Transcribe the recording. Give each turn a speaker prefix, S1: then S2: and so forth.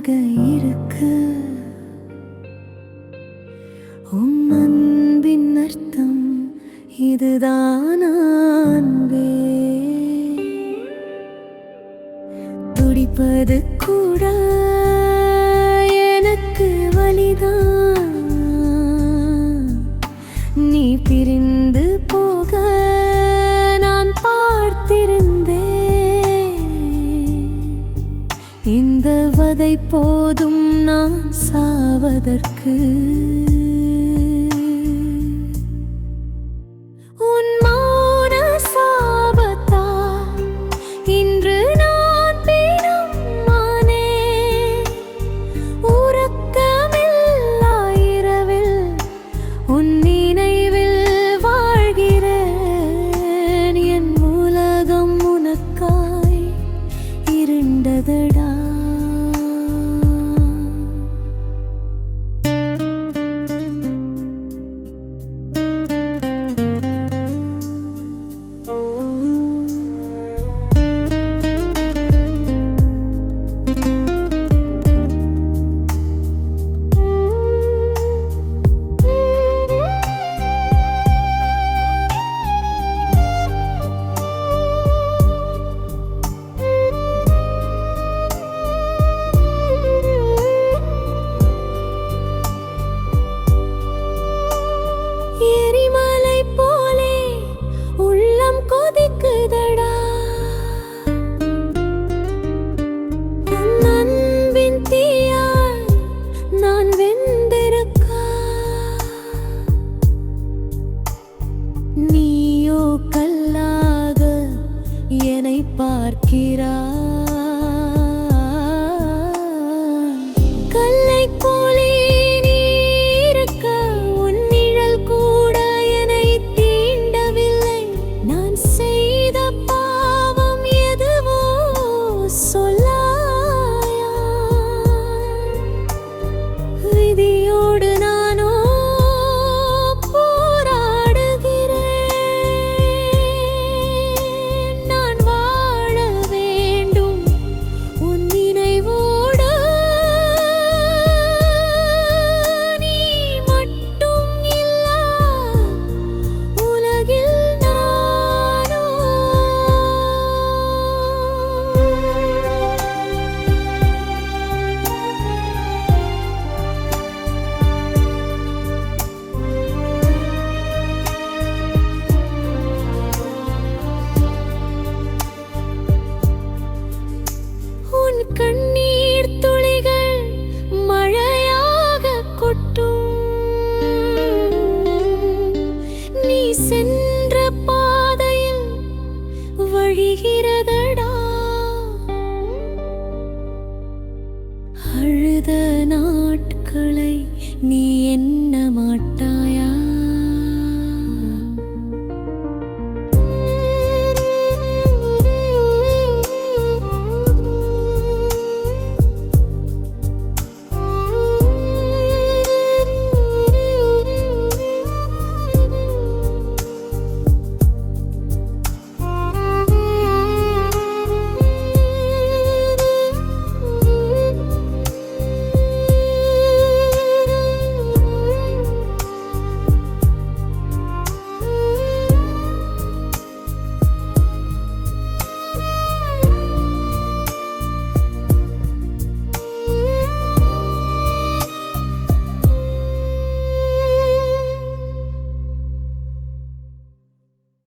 S1: ஆக இருக்கு. உம் அன்பின் அர்த்தம் இதுதான் அன்பே. துடிப்பது கூட சாவதை போதும் நான் சாவதற்கு. பார்க்கிறார். சென்ற பாதையில் வழிகிறதடா? அழுத நாட்களை நீ என்ன மாட்ட